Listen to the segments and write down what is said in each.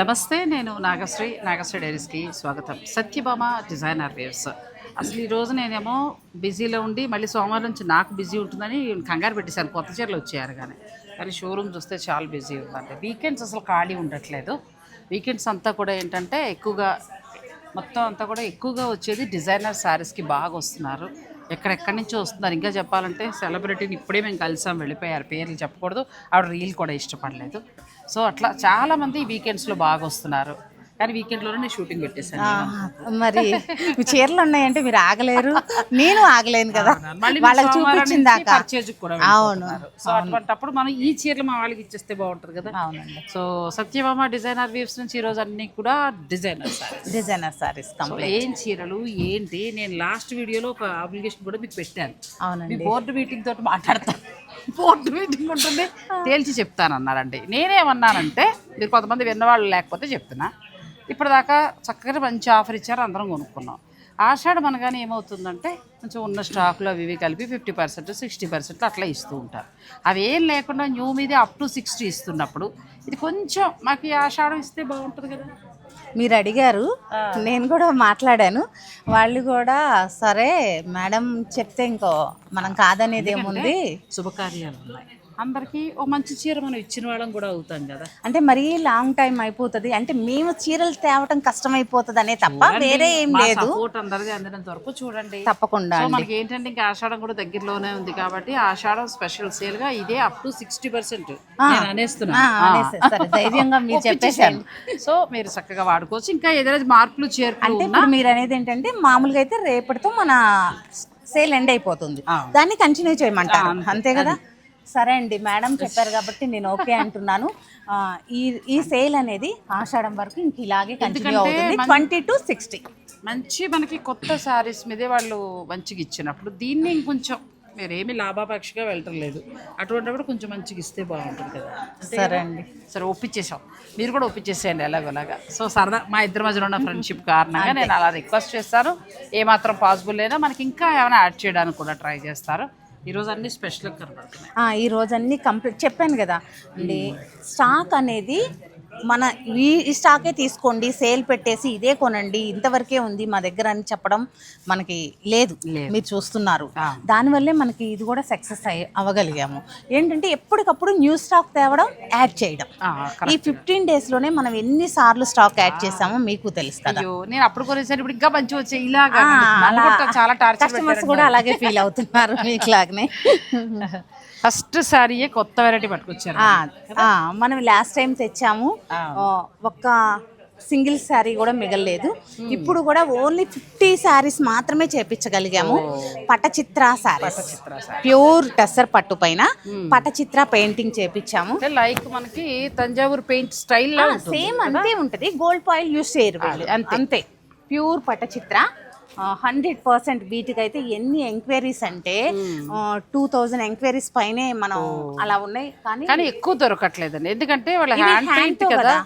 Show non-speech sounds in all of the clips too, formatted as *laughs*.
నమస్తే నేను నాగశ్రీ నాగశ్రీ డైరీస్కి స్వాగతం. Satyabhama designer waves. అసలు ఈ రోజు నేనేమో బిజీలో ఉండి మళ్ళీ సోమవారం నుంచి నాకు బిజీ ఉంటుందని కంగారు పెట్టేశాను. కొత్త చీరలు వచ్చారు కానీ. కానీ షోరూమ్ చూస్తే చాలా బిజీ ఉందండి. వీకెండ్స్ అసలు ఖాళీ ఉండట్లేదు. వీకెండ్స్ అంతా కూడా ఏంటంటే ఎక్కువగా మొత్తం అంతా కూడా ఎక్కువగా వచ్చేది డిజైనర్ శారీస్కి బాగా వస్తున్నారు. ఎక్కడెక్కడి నుంచి వస్తున్నారు? ఇంకా చెప్పాలంటే సెలబ్రిటీని ఇప్పుడే మేము కలిసాం వెళ్ళిపోయారు. పేర్లు చెప్పకూడదు. ఆవిడ రీల్ కూడా ఇష్టపడలేదు. సో అట్లా చాలామంది వీకెండ్స్లో బాగా వస్తున్నారు. కానీ వీకెండ్లోనే షూటింగ్ పెట్టేశాను. మరి చీరలు ఉన్నాయంటే మీరు ఆగలేరు. నేను ఆగలేను కదా. వాళ్ళకి కూడా అవును. సో అటువంటప్పుడు మనం ఈ చీరలు మా వాళ్ళకి ఇచ్చేస్తే బాగుంటుంది కదా. అవునండి. సో సత్యభామ డిజైనర్ వీవ్స్ నుంచి ఈరోజు అన్ని కూడా డిజైనర్ సారీస్ డిజైనర్ సారీస్ ఏం చీరలు ఏంటి? నేను లాస్ట్ వీడియోలో ఒక అప్లికేషన్ కూడా మీకు పెట్టాను. అవునండి. బోర్డు మీటింగ్ తోటి మాట్లాడతాను బోర్డు మీటింగ్ ఉంటుంది. తేల్చి చెప్తానన్నారండి. నేనేమన్నానంటే మీరు కొంతమంది విన్నవాళ్ళు లేకపోతే చెప్తున్నా. ఇప్పటిదాకా చక్కగా మంచి ఆఫర్ ఇచ్చారు అందరం కొనుక్కున్నాం. ఆషాఢం అనగానే ఏమవుతుందంటే కొంచెం ఉన్న స్టాక్లో అవి ఇవి కలిపి ఫిఫ్టీ పర్సెంట్ సిక్స్టీ పర్సెంట్ అట్లా ఇస్తూ ఉంటారు. అవి ఏం లేకుండా న్యూ మీదే అప్ టు సిక్స్టీ ఇస్తున్నప్పుడు ఇది కొంచెం మాకు ఈ ఆషాఢం ఇస్తే బాగుంటుంది కదా. మీరు అడిగారు నేను కూడా మాట్లాడాను. వాళ్ళు కూడా సరే మేడం చెప్తే ఇంకో మనం కాదనేది ఏముంది? శుభకార్యాలు ఉన్నాయి. అందరికీ ఓ మంచి చీర మనం ఇచ్చిన వాళ్ళం కూడా అవుతాం కదా. అంటే మరీ లాంగ్ టైం అయిపోతుంది. అంటే మేము చీరలు తేవటం కష్టం అయిపోతుంది అనే తప్ప వేరే ఏం లేదు. సపోర్ట్ అందరిది అందినంత వరకు చూడండి. తప్పకుండా మనకి ఏంటంటే ఇంకా ఆషాఢం కూడా దగ్గరలోనే ఉంది కాబట్టి ఆషాఢం స్పెషల్ సేల్గా ఇదే అప్ టు సిక్స్టీ పర్సెంట్. ధైర్యంగా మీరు *laughs* చెప్పేశారు సో మీరు చక్కగా వాడుకోవచ్చు. ఇంకా ఏదైనా మార్పులు ఇప్పుడు మీరు అనేది ఏంటంటే మామూలుగా అయితే రేపటితో మన సేల్ ఎండ్ అయిపోతుంది. దాన్ని కంటిన్యూ చేయమంటారు. అంతే. కదా? సరే అండి మేడం చెప్పారు కాబట్టి నేను ఓకే అంటున్నాను. ఈ ఈ సేల్ అనేది ఆషాఢం వరకు ఇంక ఇలాగే కంటిన్యూ అవుతుంది. Twenty two sixty. మంచి మనకి కొత్త శారీస్ మీదే వాళ్ళు మంచిగా ఇచ్చినప్పుడు దీన్ని ఇంకొంచెం మీరు ఏమి లాభాపేక్షగా వెళ్ళటం లేదు. అటువంటిప్పుడు కొంచెం మంచిగా ఇస్తే బాగుంటుంది కదా. సరే అండి. సరే ఒప్పించేసాం మీరు కూడా ఒప్పించేసేయండి ఎలాగోలాగా సో సరదా మా ఇద్దరి మధ్యలో ఉన్న ఫ్రెండ్షిప్ కారణంగా నేను అలా రిక్వెస్ట్ చేస్తాను. ఏమాత్రం పాసిబుల్ లేదా మనకి ఇంకా ఏమైనా యాడ్ చేయడానికి కూడా ట్రై చేస్తారు. ఈరోజు అన్ని స్పెషల్గా కనబడుతున్నాయి. ఈరోజు అన్ని కంప్లీట్ చెప్పాను కదా. అండి స్టాక్ అనేది మన ఈ స్టాకే తీసుకోండి సేల్ పెట్టేసి ఇదే కొనండి ఇంతవరకే ఉంది మా దగ్గర అని చెప్పడం మనకి లేదు మీరు చూస్తున్నారు. దానివల్లే మనకి ఇది కూడా సక్సెస్ అయ్యి అవ్వగలిగాము ఏంటంటే ఎప్పటికప్పుడు న్యూ స్టాక్ తేవడం యాడ్ చేయడం. ఈ ఫిఫ్టీన్ డేస్లోనే మనం ఎన్నిసార్లు స్టాక్ యాడ్ చేసామో మీకు తెలుసు కదా. అయ్యో నేను అప్పుడు కొనేసారి ఇప్పుడు ఇంకా మంచి వచ్చాయి ఇలాగా. నన్ను కూడా చాలా టార్చర్ కస్టమర్స్ కూడా అలాగే ఫీల్ అవుతున్నారు *laughs* మీకులాగానే. *laughs* ఫస్ట్ శారీయే కొత్త వెరైటీ పట్టుకొచ్చారు మనం లాస్ట్ టైం తెచ్చాము. ఆ, ఒక్క సింగిల్ శారీ కూడా మిగలలేదు. ఇప్పుడు కూడా ఓన్లీ ఫిఫ్టీ శారీస్ మాత్రమే చేపించగలిగాము. పటచిత్ర శారీస్ ప్యూర్ టెస్సర్ పట్టు పైన పటచిత్ర పెయింటింగ్ చేపించాము. లైక్ మనకి తంజావూరు పెయింట్ స్టైల్ సేమ్ అంతే ఉంటది. గోల్డ్ పాయిల్ యూస్ చేయరు. అంతే. ప్యూర్ పటచిత్ర. హండ్రెడ్ పర్సెంట్ వీటికైతే ఎన్ని ఎంక్వైరీస్ అంటే టూ థౌజండ్ ఎంక్వైరీస్ పైనే మనం అలా ఉన్నాయి. కానీ కానీ ఎక్కువ దొరకట్లేదండి. ఎందుకంటే వాళ్ళ హ్యాండ్ పెయింట్ కదా.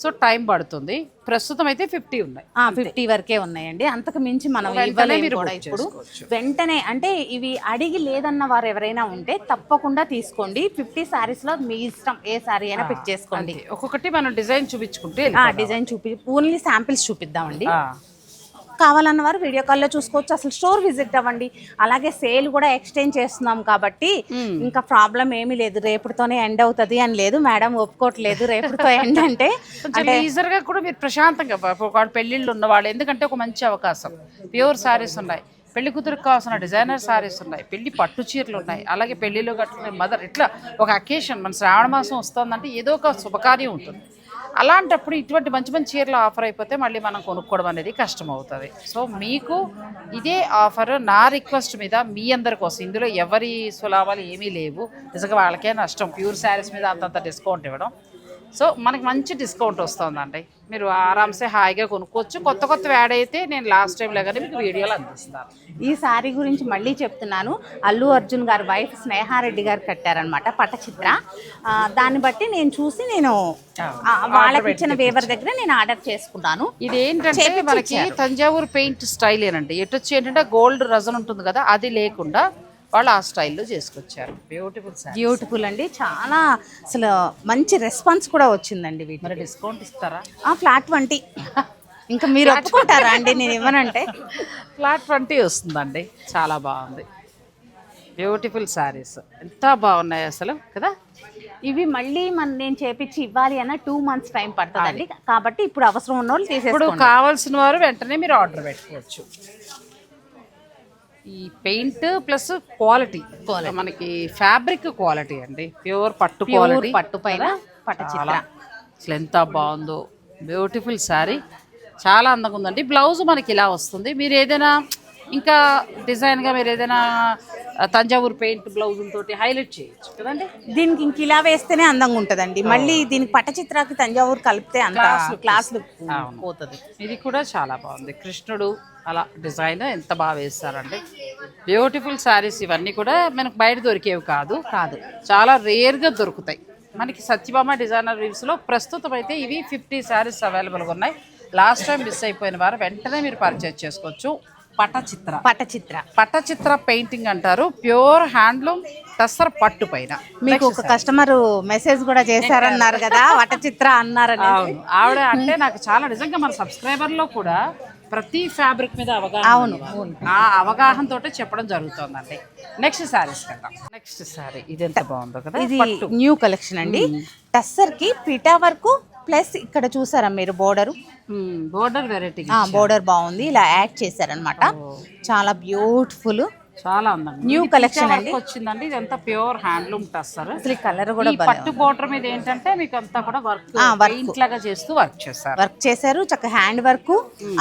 సో టైం పడుతుంది. ప్రస్తుతం అయితే ఫిఫ్టీ ఉన్నాయి. ఫిఫ్టీ వరకే ఉన్నాయండి. అంతకు మించి మనం ఇప్పుడు. వెంటనే అంటే ఇవి అడిగి లేదన్న వారు ఎవరైనా ఉంటే తప్పకుండా తీసుకోండి. ఫిఫ్టీ సారీస్లో మీ ఇష్టం ఏ సారీ అయినా పిక్ చేసుకోండి. ఒక్కొక్కటి మనం డిజైన్ చూపించుకుంటే డిజైన్ చూపి ఓన్లీ శాంపిల్స్ చూపిద్దామండి. కావాలన్న వారు వీడియో కాల్లో చూసుకోవచ్చు. అసలు స్టోర్ విజిట్ అవ్వండి. అలాగే సేల్ కూడా ఎక్స్టెండ్ చేస్తున్నాం కాబట్టి ఇంకా ప్రాబ్లం ఏమీ లేదు. రేపటితోనే ఎండ్ అవుతుంది అని లేదు. మేడం ఒప్పుకోవట్లేదు. రేపటితో ఎండ్ అంటే గా కూడా మీరు ప్రశాంతంగా పెళ్ళిళ్ళు ఉన్నవాళ్ళు. ఎందుకంటే ఒక మంచి అవకాశం. ప్యూర్ సారీస్ ఉన్నాయి. పెళ్ళి కూతురికి కావాల్సిన డిజైనర్ సారీస్ ఉన్నాయి. పెళ్ళి పట్టు చీరలు ఉన్నాయి. అలాగే పెళ్ళిలో కట్టుకునే మదర్ ఇట్లా ఒక అకేషన్ మన శ్రావణ మాసం వస్తుందంటే ఏదో ఒక శుభకార్యం ఉంటుంది. అలాంటప్పుడు ఇటువంటి మంచి మంచి చీరలు ఆఫర్ అయిపోతే మళ్ళీ మనం కొనుక్కోవడం అనేది కష్టం అవుతుంది సో మీకు ఇదే ఆఫర్ నా రిక్వెస్ట్ మీద మీ అందరి కోసం ఇందులో ఎవరి సులాభాలు ఏమీ లేవు. నిజంగా వాళ్ళకే నష్టం. ప్యూర్ శారీస్ మీద అంతంత డిస్కౌంట్ ఇవ్వడం. సో మనకి మంచి డిస్కౌంట్ వస్తుందండి. మీరు ఆరామ్సే హాయిగా కొనుక్కోవచ్చు. కొత్త కొత్త యాడ్ అయితే నేను లాస్ట్ టైం లాగానే మీకు వీడియోలు అందిస్తాను. ఈ సారీ గురించి మళ్ళీ చెప్తున్నాను. అల్లు అర్జున్ గారి వైఫ్ స్నేహారెడ్డి గారు కట్టారనమాట పటచిత్ర. దాన్ని బట్టి నేను చూసి నేను వాళ్ళకి ఇచ్చిన వేవర్ దగ్గర నేను ఆర్డర్ చేసుకున్నాను ఇది ఏంటంటే మనకి తంజావూరు పెయింట్ స్టైల్ ఏనండి ఎటు వచ్చి ఏంటంటే గోల్డ్ రజన్ ఉంటుంది కదా అది లేకుండా వాళ్ళు ఆ స్టైల్లో చేసుకొచ్చారు. బ్యూటిఫుల్ బ్యూటిఫుల్ అండి. చాలా అసలు మంచి రెస్పాన్స్ కూడా వచ్చిందండి వీటి డిస్కౌంట్ ఇస్తారా? ఆ ఫ్లాట్ ట్వంటీ ఇంకా మీరు ఒప్పుకుంటారా అండి? నేను ఇవ్వనంటే. ఫ్లాట్ ట్వంటీ వస్తుందండి. చాలా బాగుంది. బ్యూటిఫుల్ శారీస్ ఎంత బాగున్నాయి అసలు కదా? ఇవి మళ్ళీ మన నేను చేపించి ఇవ్వాలి అన్న టూ మంత్స్ టైం పడుతుందండి. కాబట్టి ఇప్పుడు అవసరం ఉన్న వాళ్ళు ఇప్పుడు తీసేసుకోండి. కావాల్సిన వారు వెంటనే మీరు ఆర్డర్ పెట్టుకోవచ్చు. ఈ పెయింట్ ప్లస్ క్వాలిటీ. మనకి ఫ్యాబ్రిక్ క్వాలిటీ అండి. ప్యూర్ పట్టు క్వాలిటీ. పట్టు పైన పట్టు అసలు ఎంత బాగుందో. బ్యూటిఫుల్ శారీ. చాలా అందంగా ఉందండి. బ్లౌజ్ మనకి ఇలా వస్తుంది. మీరు ఏదైనా ఇంకా డిజైన్గా మీరు ఏదైనా తంజావూరు పెయింట్ బ్లౌజ్ తోటి హైలైట్ చేయొచ్చు కదండి? దీనికి ఇంక ఇలా వేస్తేనే అందంగా ఉంటదండి. మళ్ళీ దీనికి పట్టచిత్రాకి తంజావూరు కలిపితే అంత క్లాస్ లుక్ పోతుంది. ఇది కూడా చాలా బాగుంది. కృష్ణుడు అలా డిజైన్ ఎంత బాగా వేస్తారండి బ్యూటిఫుల్ శారీస్ ఇవన్నీ కూడా మనకు బయట దొరికేవి కాదు. కాదు. చాలా రేర్గా దొరుకుతాయి. మనకి సత్యభామ డిజైనర్ వీవ్స్లో ప్రస్తుతం అయితే ఇవి ఫిఫ్టీ శారీస్ అవైలబుల్గా ఉన్నాయి. లాస్ట్ టైం మిస్ అయిపోయిన వారు వెంటనే మీరు పర్చేజ్ చేసుకోవచ్చు. పటచిత్ర. పట్టచిత్ర పటచిత్ర పెయింటింగ్ అంటారు. ప్యూర్ హ్యాండ్లూమ్ టస్సర్ పట్టు పైన. మీకు ఒక కస్టమర్ మెసేజ్ కూడా చేశారన్నారు కదా వటచిత్ర అన్నారని అవును. ఆవిడ అంటే నాకు చాలా నిజంగా మన సబ్స్క్రైబర్లో కూడా ప్రతి ఫ్యాబ్రిక్ మీద అవగాహన అవును ఆ అవగాహన తోటే చెప్పడం జరుగుతుందండి. నెక్స్ట్ శారీస్ కదా నెక్స్ట్ శారీ ఇది ఎంత బాగుందో కదా? ఇది న్యూ కలెక్షన్ అండి. టస్సర్కి పిటా వరకు ప్లస్ ఇక్కడ చూసారా మీరు బోర్డర్? బోర్డర్ వెరైటీ బోర్డర్ బాగుంది. ఇలా యాడ్ చేశారనమాట చాలా బ్యూటిఫుల్. చాలా అందంగా న్యూ పిచ్చా అండి. వచ్చిందండి ఇదంతా ప్యూర్ హ్యాండ్లూమ్ టస్సర్ అసలు కలర్ కూడా పట్టు బోర్డర్ మీద ఏంటంటే మీకు అంతా కూడా వర్క్. పెయింట్ లాగా చేస్తూ వర్క్ చేస్తారు. వర్క్ చేశారు. చక్క హ్యాండ్ వర్క్.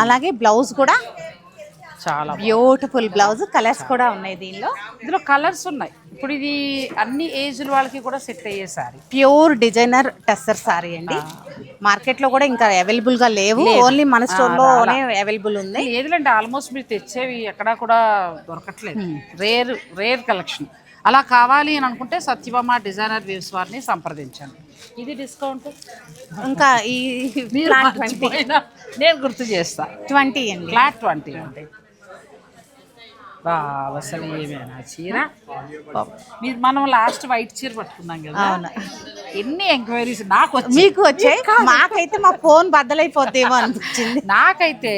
అలాగే బ్లౌజ్ కూడా చాలా బ్యూటిఫుల్ బ్లౌజ్ కలర్స్ కూడా ఉన్నాయి దీనిలో. ఇందులో కలర్స్ ఉన్నాయి. ఇప్పుడు ఇది అన్ని ఏజ్ల వాళ్ళకి కూడా సెట్ అయ్యే సారీ ప్యూర్ డిజైనర్ టస్సర్ సారీ అండి. మార్కెట్లో కూడా ఇంకా అవైలబుల్గా లేవు. ఓన్లీ మన స్టోర్లోనే అవైలబుల్ ఉంది. ఏదిలేండి ఆల్మోస్ట్ మీరు తెచ్చేవి ఎక్కడా కూడా దొరకట్లేదు. రేర్ రేర్ కలెక్షన్ అలా కావాలి అని అనుకుంటే సత్యభామ డిజైనర్ వ్యూస్ వారిని సంప్రదించండి. ఇది డిస్కౌంట్ ఇంకా ఈ నేను గుర్తు చేస్తా. ట్వంటీ అండి. ఫ్లాట్ ట్వంటీ అంటే ఏమైనా చీర? మీరు మనం లాస్ట్ వైట్ చీర పట్టుకున్నాం కదా. అవును. ఎన్ని ఎంక్వైరీస్? నాకు వచ్చి మీకు వచ్చే మాకైతే మా ఫోన్ బద్దలైపోద్దేమో అనిపించింది. నాకైతే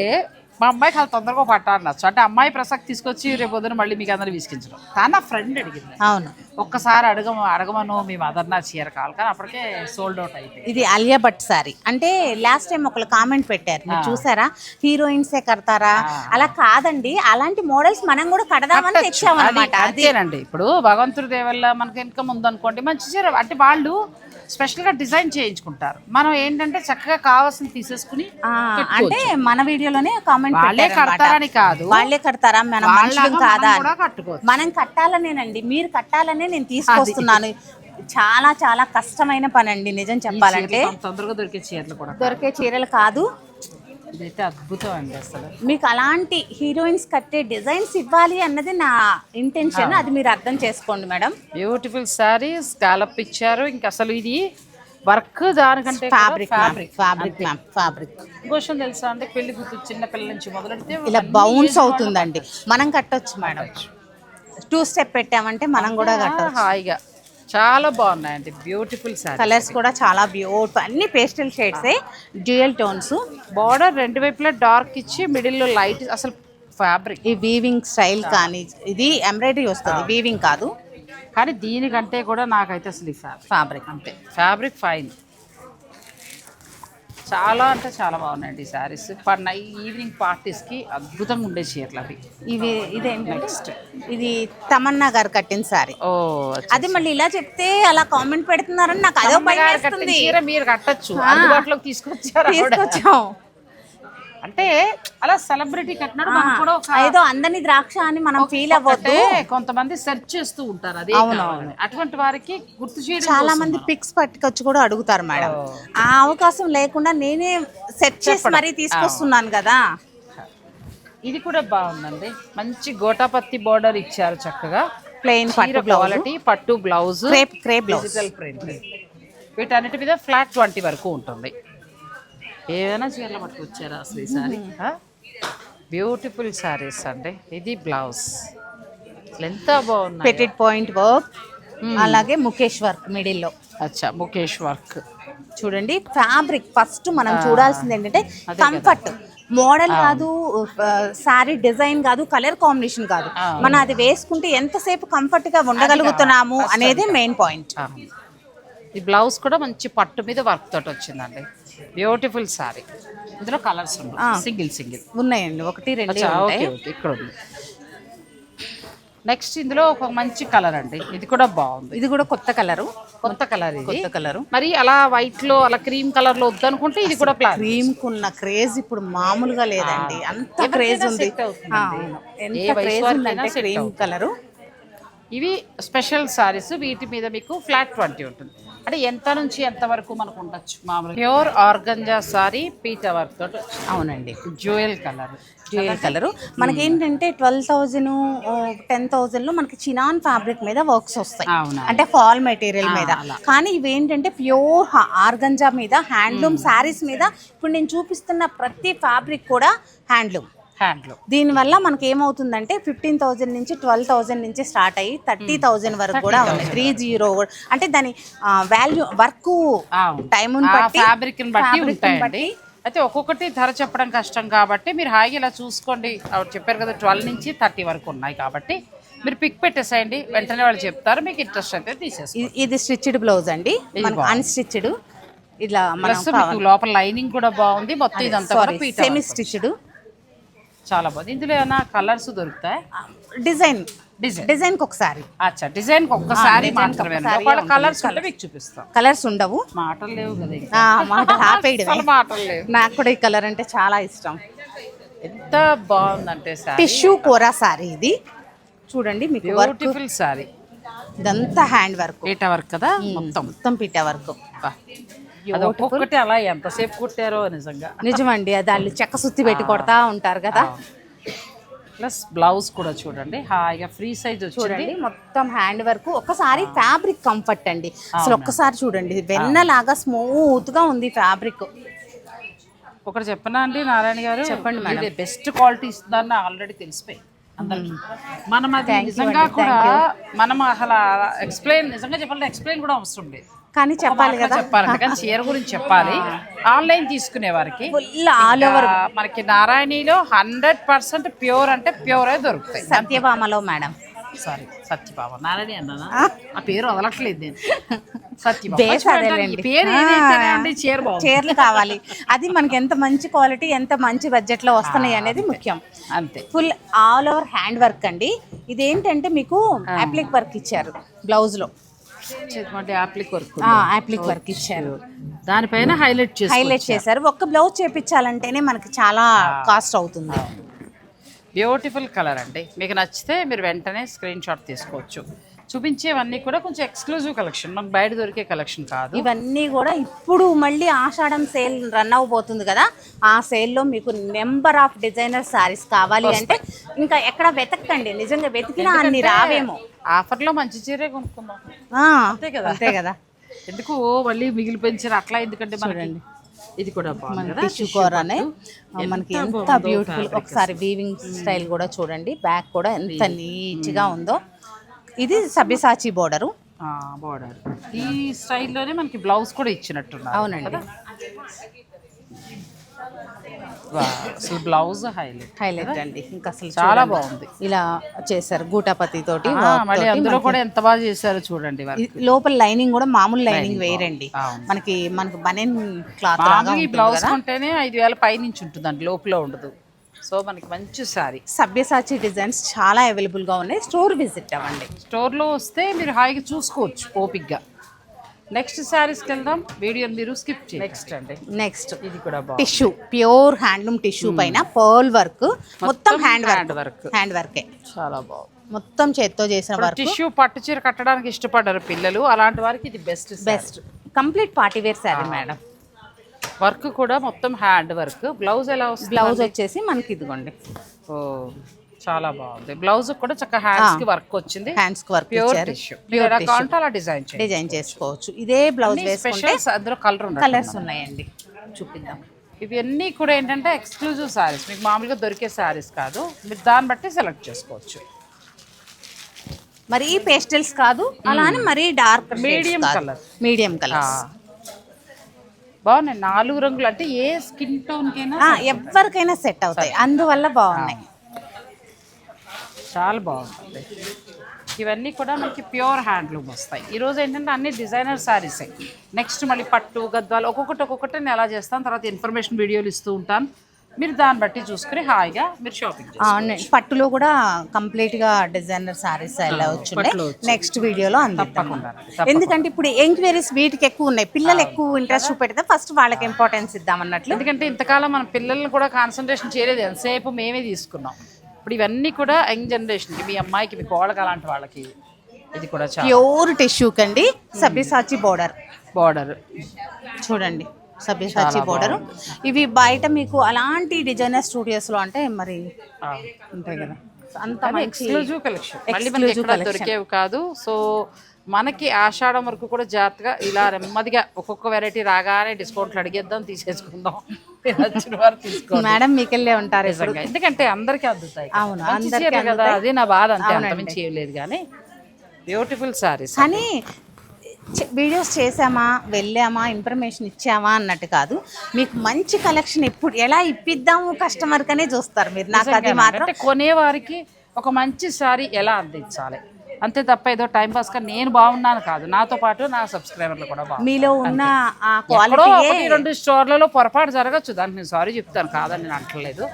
మా అమ్మాయికి అలా తొందరగా పట్టాలనొచ్చు అంటే అమ్మాయి ప్రసక్తి తీసుకొచ్చి రేపు పొద్దున మళ్ళీ మీకు అందరూ విసిగించడం. కానీ నా ఫ్రెండ్ అడిగింది. అవును. ఒక్కసారి అడగ అడగమను మీ మదర్ నా చీర కావాలి కానీ అప్పటికే సోల్డ్ అవుట్ అయిపోయింది. ఇది అలియా భట్ సారీ. అంటే లాస్ట్ టైం ఒకళ్ళు కామెంట్ పెట్టారు. మీరు చూసారా? హీరోయిన్సే కడతారా? అలా కాదండి. అలాంటి మోడల్స్ మనం కూడా కడదామని తెచ్చామన్నమాట. అది అంతేనండి. ఇప్పుడు భగవంతుడి దేవల్ల మనకి ఇన్కమ్ ఉందనుకోండి మంచి చీర. అంటే వాళ్ళు స్పెషల్గా డిజైన్ చేయించుకుంటారు. మనం ఏంటంటే చక్కగా కావాల్సింది తీసేసుకుని అంటే మన వీడియోలోనే కామెంట్ వాళ్ళే కడతారని కాదు. వాళ్ళే కడతారా? మనం మనుషులం కాదా మనం కట్టాలనేనండి. మీరు కట్టాలనే నేను తీసుకొస్తున్నాను. చాలా చాలా కష్టమైన పని అండి నిజం చెప్పాలంటే. తొందరగా దొరికే చీరలు కూడా దొరికే చీరలు కాదు. ఇదైతే అద్భుతం అండి అసలు. మీకు అలాంటి హీరోయిన్స్ కట్టే డిజైన్స్ ఇవ్వాలి అన్నది నా ఇంటెన్షన్ అది మీరు అర్థం చేసుకోండి మేడం. బ్యూటిఫుల్ శారీ స్కాలప్ ఇచ్చారు. ఇంకా అసలు ఇది వర్క్ దానికంటే fabric fabric fabric ma'am fabric ఇంకోషన్ తెలుసా అంటే పెళ్ళి కూతురు చిన్న పిల్లల నుంచి మొదలెడితే ఇలా బౌన్స్ అవుతుందండి. మనం కట్టొచ్చు మేడం. టూ స్టెప్ పెట్టామంటే మనం కూడా కట్టొచ్చు. హాయిగా. చాలా బాగున్నాయండి. బ్యూటిఫుల్ శారీ కలర్స్ కూడా చాలా బ్యూటిఫుల్ అన్ని పేస్టల్ షేడ్సే డ్యూయల్ టోన్స్ బార్డర్ రెండు వైపులా డార్క్ ఇచ్చి మిడిల్లో లైట్ అసలు ఫ్యాబ్రిక్ ఈ వీవింగ్ స్టైల్ కానీ ఇది ఎంబ్రాయిడరీ వస్తుంది వీవింగ్ కాదు. కానీ దీనికంటే కూడా నాకైతే అసలు ఈ ఫ్యాబ్రిక్ ఫ్యాబ్రిక్ అంతే. ఫ్యాబ్రిక్ ఫైన్ చాలా అంటే చాలా బాగున్నాయండి ఈ శారీస్ పడిన ఈవినింగ్ పార్టీస్కి అద్భుతంగా ఉండే చీరలు అవి. ఇవి ఇదేంటంటే ఇది తమన్నా గారు కట్టిన సారీ ఓ అది మళ్ళీ ఇలా చెప్తే అలా కామెంట్ పెడుతున్నారని నాకు అదో భయం అమ్మగారు కట్టిన వేస్తుంది చీర మీరు కట్టచ్చు. అందుబాటులోకి తీసుకొచ్చారు ఆవిడ. తీసుకొచ్చాం. అంటే అలా సెలబ్రిటీ కట్టినాడు మనం కూడా ఒక ఏదో అందని ద్రాక్ష అని మనం ఫీల్ అవ్వద్దు. అంటే కొంతమంది సెర్చ్ చేస్తూ ఉంటారు అదే. అటువంటి వారికి గుర్తు చేయడం చాలా మంది పిక్స్ పట్టుకొచ్చి కూడా అడుగుతారు మేడం. ఆ అవకాశం లేకుండా నేనే సెట్ చేసి మరీ తీసుకొస్తున్నాను కదా. ఇది కూడా బాగుందండి. మంచి గోటాపత్తి బోర్డర్ ఇచ్చారు చక్కగా. ప్లెయిన్ పట్టు బ్లౌజ్ క్వాలిటీ పట్టు blouse crepe crepe blouse digital print వీటన్నిటి మీద ఫ్లాట్ ట్వంటీ వరకు ఉంటుంది. ఏదైనా చీరలు పట్టుకొచ్చారా అసలు ఈసారి? బ్యూటిఫుల్ శారీస్ అండి. ఇది బ్లౌజ్ ఎంత బాగున్నాయి. పెటెడ్ పాయింట్ వర్క్ అలాగే ముఖేష్ వర్క్ మిడిల్లో అచ్చా ముఖేష్ వర్క్ చూడండి ఫ్యాబ్రిక్ ఫస్ట్ మనం చూడాల్సింది ఏంటంటే కంఫర్ట్ మోడల్ కాదు శారీ డిజైన్ కాదు కలర్ కాంబినేషన్ కాదు. మనం అది వేసుకుంటే ఎంతసేపు కంఫర్ట్గా ఉండగలుగుతున్నాము అనేది మెయిన్ పాయింట్ ఈ బ్లౌజ్ కూడా మంచి పట్టు మీద వర్క్ తోటి వచ్చిందండి. బ్యూటిఫుల్ సారీ ఇందులో కలర్స్ ఉన్నాయి. సింగిల్ సింగిల్ ఉన్నాయండి. ఒకటి రెండు ఇక్కడ ఉంది. నెక్స్ట్ ఇందులో ఒక మంచి కలర్ అండి. ఇది కూడా బాగుంది. ఇది కూడా కొత్త కలరు కొత్త కలర్ ఇది. కొత్త కలరు మరి అలా వైట్లో అలా క్రీమ్ కలర్లో వద్దనుకుంటే ఇది కూడా ప్లాన్ క్రీమ్ కున్న క్రేజ్ ఇప్పుడు మామూలుగా లేదండి. అంత క్రేజ్ ఉంది. ఎంత క్రేజ్ ఉందంటే క్రీమ్. కలరు ఇవి స్పెషల్ సారీస్ వీటి మీద మీకు ఫ్లాట్ ట్వంటీ ఉంటుంది. అంటే ఎంత నుంచి ఎంత వరకు మనకు ఉండొచ్చు మామూలుగా? ప్యూర్ ఆర్గంజా సారీ పీట వర్క్ తోటి. అవునండి. Jewel colour. Dual colour. మనకి ఏంటంటే ట్వెల్వ్ థౌజండ్ టెన్ థౌజండ్లో మనకి చినాన్ ఫ్యాబ్రిక్ మీద వర్క్స్ వస్తాయి. అవునా? అంటే ఫాల్ మెటీరియల్ మీద. కానీ ఇవి ఏంటంటే ప్యూర్ ఆర్గంజా మీద హ్యాండ్లూమ్ శారీస్ మీద. ఇప్పుడు నేను చూపిస్తున్న ప్రతి ఫ్యాబ్రిక్ కూడా హ్యాండ్లూమ్. హ్యాండ్లూమ్ దీనివల్ల మనకి ఏమవుతుందంటే ఫిఫ్టీన్ థౌజండ్ నుంచి ట్వెల్వ్ థౌజండ్ నుంచి స్టార్ట్ అయ్యి థర్టీ థౌజండ్ వరకు కూడా ఉన్నాయి త్రీ జీరో అంటే దాని వాల్యూ వర్క్ టైం బట్టి ఫ్యాబ్రిక్ బట్టి అయితే ఒక్కొక్కటి ధర చెప్పడం కష్టం కాబట్టి మీరు హాయిగా ఇలా చూసుకోండి. చెప్పారు కదా ట్వెల్వ్ నుంచి థర్టీ వరకు ఉన్నాయి కాబట్టి మీరు పిక్ పెట్టేసేయండి. వెంటనే వాళ్ళు చెప్తారు. మీకు ఇంట్రెస్ట్ అయితే తీసేసుకోండి. ఇ- ఇది స్టిచ్డ్ బ్లౌజ్ అండి. మనకు అన్స్టిచ్డ్. ఇలా లోపల లైనింగ్ కూడా బాగుంది. మొత్తం ఇదంతా సెమీ. స్టిచ్డ్ చాలా బాగుంది. ఇందులో ఏమైనా కలర్స్ దొరుకుతాయి? డిజైన్. డిజైన్. డిజైన్కి ఒకసారి. అచ్చా డిజైన్ ఒక్కసారి మాత్రమే ఒకవేళ. కలర్స్ ఉంటే మీకు చూపిస్తాం. కలర్స్ ఉండవు. మాటలు లేవు కదా ఇంకా. ఆ, మాట ఆపేయడమే. అసలు మాటలు లేవు. నాకు కూడా ఈ కలర్ అంటే చాలా ఇష్టం. ఎంత బాగుందంటే టిష్యూ కోరా సారీ ఇది. చూడండి మీకు బ్యూటిఫుల్ సారీ. ఇదంతా హ్యాండ్ వర్క్. పీట వర్క్ కదా మొత్తం. మొత్తం పిట్ట వర్క్. అది ఒక్కొక్కటి అలా ఎంతసేపు కుట్టారో నిజంగా. నిజమండి వాళ్ళు చెక్క సుత్తి పెట్టి కొడతా ఉంటారు కదా. ప్లస్ బ్లౌజ్ కూడా చూడండి హాయిగా ఫ్రీ సైజ్ చూడండి మొత్తం హ్యాండ్ వర్క్. ఒక్కసారి ఫ్యాబ్రిక్ కంఫర్ట్ అండి. అసలు ఒక్కసారి చూడండి వెన్నలాగా స్మూత్గా ఉంది ఫ్యాబ్రిక్. ఒకటి చెప్పనా అండి నారాయణ గారు? చెప్పండి మేడం. బెస్ట్ క్వాలిటీ ఇస్తుందని ఆల్రెడీ తెలిసిపోయి అందరికి. మనం అది నిజంగా కూడా మనం అసలు ఎక్స్ప్లెయిన్ నిజంగా చెప్పాలంటే ఎక్స్ప్లెయిన్ కూడా అవసరం లేదు. కానీ చెప్పాలి కదా. చెప్పాలంటే కానీ చీర గురించి చెప్పాలి. ఆన్లైన్ తీసుకునే వారికి ఫుల్ ఆల్ ఓవర్ మనకి నారాయణిలో హండ్రెడ్ పర్సెంట్ ప్యూర్ అంటే ప్యూర్ దొరుకుతాయి. సత్యభామలో మేడం. సారీ సత్యబాబా నారాయణ అన్నానా? ఆ? పేరు వదలట్లేదు నేను. చీరలు కావాలి. అది మనకి ఎంత మంచి క్వాలిటీ ఎంత మంచి బడ్జెట్లో వస్తున్నాయి అనేది ముఖ్యం. అంతే. Full all over hand work అండి. ఇదేంటంటే మీకు అప్లిక్ వర్క్ ఇచ్చారు బ్లౌజ్లో. యాప్లిక్ వర్క్ ఇచ్చారు. దానిపైన హైలైట్ చేసి హైలైట్ చేశారు. ఒక్క బ్లౌజ్ చేపించాలంటేనే మనకి చాలా కాస్ట్ అవుతుంది. బ్యూటిఫుల్ కలర్ అండి. మీకు నచ్చితే మీరు వెంటనే స్క్రీన్ షాట్ తీసుకోవచ్చు. చూపించేవన్నీ కూడా కొంచెం ఎక్స్క్లూజివ్ కలెక్షన్ మనకు బయట దొరికే కలెక్షన్ కాదు. ఇవన్నీ కూడా ఇప్పుడు మళ్ళీ ఆషాఢం సేల్ రన్ అవబోతుంది కదా. ఆ సేల్లో మీకు నెంబర్ ఆఫ్ డిజైనర్ సారీస్ కావాలి అంటే ఇంకా ఎక్కడ వెతకండి. నిజంగా వెతికినా అన్ని రావేమో. ఆఫర్లో మంచి చీరే కొనుక్కుందాం. ఆ, అంతే కదా. అంతే కదా. *laughs* ఎందుకు? ఓ మళ్ళీ మిగిలిపోయిన చీర. అట్లా ఎందుకంటే మనకి ఇది కూడా బాగుంది మనకి ఎంత బ్యూటిఫుల్ ఒకసారి వీవింగ్ స్టైల్ కూడా చూడండి. బ్యాక్ కూడా ఎంత నీట్గా ఉందో. ఇది సబ్యసాచి బోర్డరు బార్డర్ ఈ స్టైల్లోనే మనకి బ్లౌజ్ కూడా ఇచ్చినట్టున్నారు అవునండి. అసలు బ్లౌజ్ హైలైట్ హైలైట్ అండి. ఇంకా అసలు చాలా. బాగుంది. ఇలా చేశారు గూటాపతి తోటి మళ్ళీ అందులో కూడా ఎంత బాగా చేశారో చూడండి లోపల లైనింగ్ కూడా మామూలు లైనింగ్ వేయరండి. మనకి మనకి బనెన్ క్లాత్ బ్లౌజ్ కొంటేనే ఐదు వేల పై నుంచి ఉంటుందండి లోపల ఉండదు. సో మనకి మంచి సారీ. సభ్యసాచి డిజైన్స్ చాలా అవైలబుల్గా ఉన్నాయి. స్టోర్ విజిట్ అవ్వండి. స్టోర్లో వస్తే మీరు హాయిగా చూసుకోవచ్చు ఓపిక్గా నెక్స్ట్ శారీస్కి వెళ్దాం. వీడియోని మీరు స్కిప్ చేయండి. నెక్స్ట్ అండి. నెక్స్ట్ ఇది కూడా టిష్యూ ప్యూర్ హ్యాండ్లూమ్ టిష్యూ పైన పర్ల్ వర్క్ మొత్తం hand hand work work hand వర్కే చాలా బాగుంది. మొత్తం చేత్తో చేసిన వర్క్ టిష్యూ పట్టు చీర కట్టడానికి ఇష్టపడ్డారు పిల్లలు. అలాంటి వారికి ఇది best best complete party wear sari madam work కూడా మొత్తం హ్యాండ్ వర్క్. బ్లౌజ్ ఎలా వస్తుంది బ్లౌజ్ వచ్చేసి మనకి ఇదిగోండి. ఓ చాలా బాగుంది. బ్లౌజ్ కూడా చక్కగా హ్యాండ్స్కి వర్క్ వచ్చింది. హ్యాండ్స్కి వర్క్ ప్యూర్ టిష్యూ ఎలా కావాలంటే అలా డిజైన్ డిజైన్ చేసుకోవచ్చు. ఇదే బ్లౌజ్ వేసుకుంటే అందులో కలర్ కలర్స్ ఉన్నాయండి. చూపిద్దాం. ఇవన్నీ కూడా ఏంటంటే ఎక్స్క్లూజివ్ సారీస్ మీకు మామూలుగా దొరికే సారీస్ కాదు. మీరు దాన్ని బట్టి సెలెక్ట్ చేసుకోవచ్చు. మరీ పేస్టల్స్ కాదు. అలానే మరీ dark Medium colour. Medium colour బాగున్నాయి. నాలుగు రంగులు. అంటే ఏ స్కిన్ టోన్కైనా ఎవరికైనా సెట్ అవుతాయి. అందువల్ల బాగున్నాయి. చాలా బాగుంటుంది ఇవన్నీ కూడా మనకి ప్యూర్ హ్యాండ్లూమ్ వస్తాయి. ఈరోజు ఏంటంటే అన్ని డిజైనర్ శారీసే నెక్స్ట్ మళ్ళీ పట్టు గద్వాలు ఒక్కొక్కటి ఒక్కొక్కటి నేను ఎలా చేస్తాను తర్వాత ఇన్ఫర్మేషన్ వీడియోలు ఇస్తూ ఉంటాను మీరు దాన్ని బట్టి చూసుకుని హాయిగా మీరు షాపింగ్ అవునండి పట్టులో కూడా కంప్లీట్గా డిజైనర్ సారీస్ ఎలా పట్టులో నెక్స్ట్ వీడియోలో తప్పకుండా ఎందుకంటే ఇప్పుడు ఎంక్వైరీస్ వీటికి ఎక్కువ ఉన్నాయి. పిల్లలు ఎక్కువ ఇంట్రెస్ట్ చూపెడితే ఫస్ట్ వాళ్ళకి ఇంపార్టెన్స్ ఇద్దాం అన్నట్లు. ఎందుకంటే ఇంతకాలం మన పిల్లల్ని కూడా కాన్సన్ట్రేషన్ చేయలేదు. ఎంతసేపు మేమే తీసుకున్నాం. ఇప్పుడు ఇవన్నీ కూడా యంగ్ జనరేషన్కి మీ అమ్మాయికి మీ కోడకి అలాంటి వాళ్ళకి ఇది కూడా ప్యూర్ టిష్యూ కండి. సబ్యసాచి బోర్డర్ బార్డర్ చూడండి. సబ్యసాచి బోర్డర్. ఇవి బయట మీకు అలాంటి డిజైనర్ స్టూడియోస్లో అంటే మరి ఉంటాయి కదా. అంత ఎక్స్క్లూజివ్ కలెక్షన్ మళ్ళీ మనకి ఎక్కడ దొరికేవి కాదు. సో మనకి ఆషాఢం వరకు కూడా జాగ్రత్తగా ఇలా నెమ్మదిగా ఒక్కొక్క వెరైటీ రాగానే డిస్కౌంట్లు అడిగేద్దాం తీసేసుకుందాం. *laughs* నచ్చిన వారు తీసుకోండి. మేడం మీకెళ్ళే ఉంటారు. ఎందుకంటే అందరికీ అందుతాయి అవును, అందరికీ కదా. అది నా బాధ అంతే అంతమించి ఏం లేదు కానీ బ్యూటిఫుల్ సారీస్ కానీ వీడియోస్ చేసామా వెళ్ళామా ఇన్ఫర్మేషన్ ఇచ్చామా అన్నట్టు కాదు. మీకు మంచి కలెక్షన్ ఎప్పుడు ఎలా ఇప్పిద్దాము కస్టమర్ కనే చూస్తారు మీరు. నాకు అది మాత్రం కొనేవారికి ఒక మంచి సారీ ఎలా అందించాలి? అంతే తప్ప ఏదో టైం పాస్గా నేను బాగున్నాను కాదు. నాతో పాటు నా సబ్స్క్రైబర్లు కూడా మీలో ఉన్న రెండు స్టోర్లలో పొరపాటు జరగచ్చు. దానికి నేను సారీ చెప్తాను. కాదని నేను అంటలేదు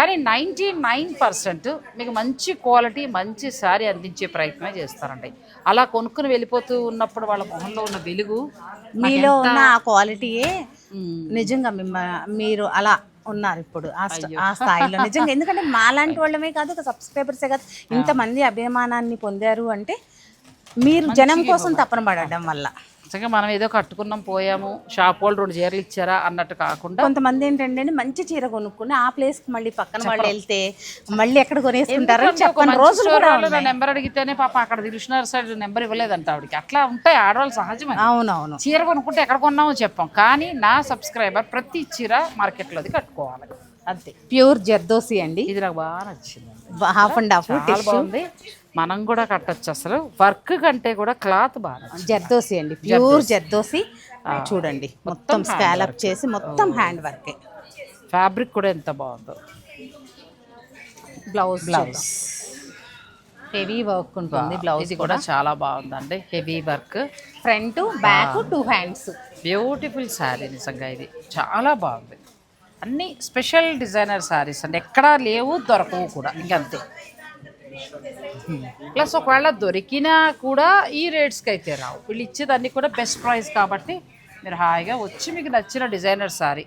కానీ నైంటీ నైన్ పర్సెంట్ మీకు మంచి క్వాలిటీ మంచి సారీ అందించే ప్రయత్నమే చేస్తారండి. అలా కొనుక్కుని వెళ్ళిపోతూ ఉన్నప్పుడు వాళ్ళ మొహంలో ఉన్న వెలుగు మీలో ఉన్న ఆ క్వాలిటీయే. నిజంగా మిమ్మ మీరు అలా ఉన్నారు ఇప్పుడు ఆ స్థ- ఆ స్థాయిలో. నిజంగా ఎందుకంటే మాలాంటి వాళ్ళమే కాదు సబ్స్క్రైబర్సే కాదు. ఇంతమంది అభిమానాన్ని పొందారు అంటే మీరు జనం కోసం తపన పడడం వల్ల. నిజంగా మనం ఏదో కట్టుకున్నాం పోయాము షాప్ వాళ్ళు రెండు చీరలు ఇచ్చారా అన్నట్టు కాకుండా కొంతమంది ఏంటంటే మంచి చీర కొనుక్కుని ఆ ప్లేస్కి మళ్ళీ పక్కన వాళ్ళు వెళ్తే మళ్ళీ ఎక్కడ కొనేసుకుంటారని చెప్పని రోజులు. నా నెంబర్ అడిగితేనే పాప అక్కడ దిల్షునర్ సైడ్ నెంబర్ ఇవ్వలేదంట ఆవిడకి. అట్లా ఉంటాయి ఆడవాళ్ళు సహజమే. అవునవును. చీర కొనుక్కుంటే ఎక్కడ కొన్నామో చెప్పాం. కానీ నా సబ్స్క్రైబర్ ప్రతి చీర మార్కెట్లోది కట్టుకోవాలి. అంతే. ప్యూర్ జర్దోసి అండి. ఇది నాకు బాగా నచ్చింది హాఫ్ అండ్ హాఫ్ బాగుంది. మనం కూడా కట్టొచ్చు అసలు. వర్క్ కంటే కూడా క్లాత్ బాగా. జర్దోసి అండి. ప్యూర్ జర్దోసి. చూడండి. మొత్తం స్కాలప్ చేసి మొత్తం హ్యాండ్ వర్కే ఫ్యాబ్రిక్ కూడా ఎంత బాగుందో. బ్లౌజ్ బ్లౌజ్ హెవీ వర్క్ ఉంటుంది. బ్లౌజ్ ఇది కూడా చాలా బాగుందండి. Heavy work front back two hands beautiful sari నిజంగా ఇది. చాలా బాగుంది. అన్ని స్పెషల్ డిజైనర్ శారీస్ అండి. ఎక్కడా లేవు దొరకవు కూడా. ఇంకంతే. ప్లస్ ఒకవేళ దొరికినా కూడా ఈ రేట్స్కి అయితే రావు. వీళ్ళు ఇచ్చేదాన్ని కూడా బెస్ట్ ప్రైస్ కాబట్టి మీరు హాయిగా వచ్చి మీకు నచ్చిన డిజైనర్ శారీ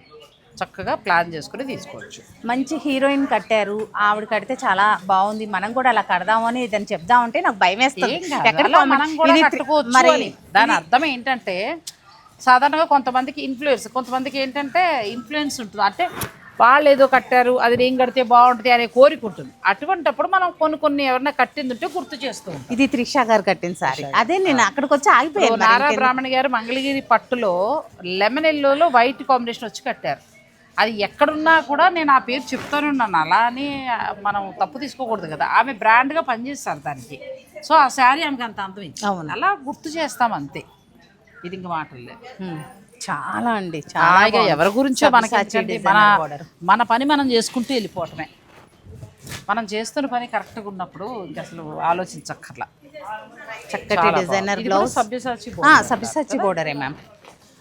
చక్కగా ప్లాన్ చేసుకుని తీసుకోవచ్చు. మంచి హీరోయిన్ కట్టారు. ఆవిడ కడితే చాలా బాగుంది. మనం కూడా అలా కడదాము అని ఇదని చెప్దామంటే నాకు భయం వేస్తుంది. మనం కూడా కట్టుకోవచ్చు మరి. దాని అర్థం ఏంటంటే సాధారణంగా కొంతమందికి ఇన్ఫ్లుయెన్స్ కొంతమందికి ఏంటంటే ఇన్ఫ్లుయెన్స్ ఉంటుంది. అంటే వాళ్ళు ఏదో కట్టారు అది నేను కడితే బాగుంటుంది అనే కోరిక ఉంటుంది. అటువంటప్పుడు మనం కొన్ని కొన్ని ఎవరైనా కట్టింది ఉంటే గుర్తు చేస్తూ ఇది త్రిష గారు కట్టిన సారీ. అదే నేను అక్కడికి వచ్చి ఆగిపోయాను నారా? బ్రాహ్మణ్ గారు మంగళగిరి పట్టులో లెమన్ ఎల్లోలో వైట్ కాంబినేషన్ వచ్చి కట్టారు. అది ఎక్కడున్నా కూడా నేను ఆ పేరు చెప్తానే ఉన్నాను అలా అని మనం తప్పు తీసుకోకూడదు కదా. ఆమె బ్రాండ్గా పనిచేస్తారు దానికి. సో ఆ శారీ ఆమెకి అంత అందం. అలా గుర్తు చేస్తాం అంతే. ఇది ఇంక మాటలు. చాలా అండి చాలా. ఎవరి గురించో మనకి మన. మన పని మనం చేసుకుంటూ వెళ్ళిపోవటమే. మనం చేస్తున్న పని కరెక్ట్గా ఉన్నప్పుడు అసలు ఆలోచించక్కర్లా. చక్కటి డిజైనర్ బ్లౌజ్. సబ్యసాచి సబ్యసాచి బోర్డరే మ్యామ్.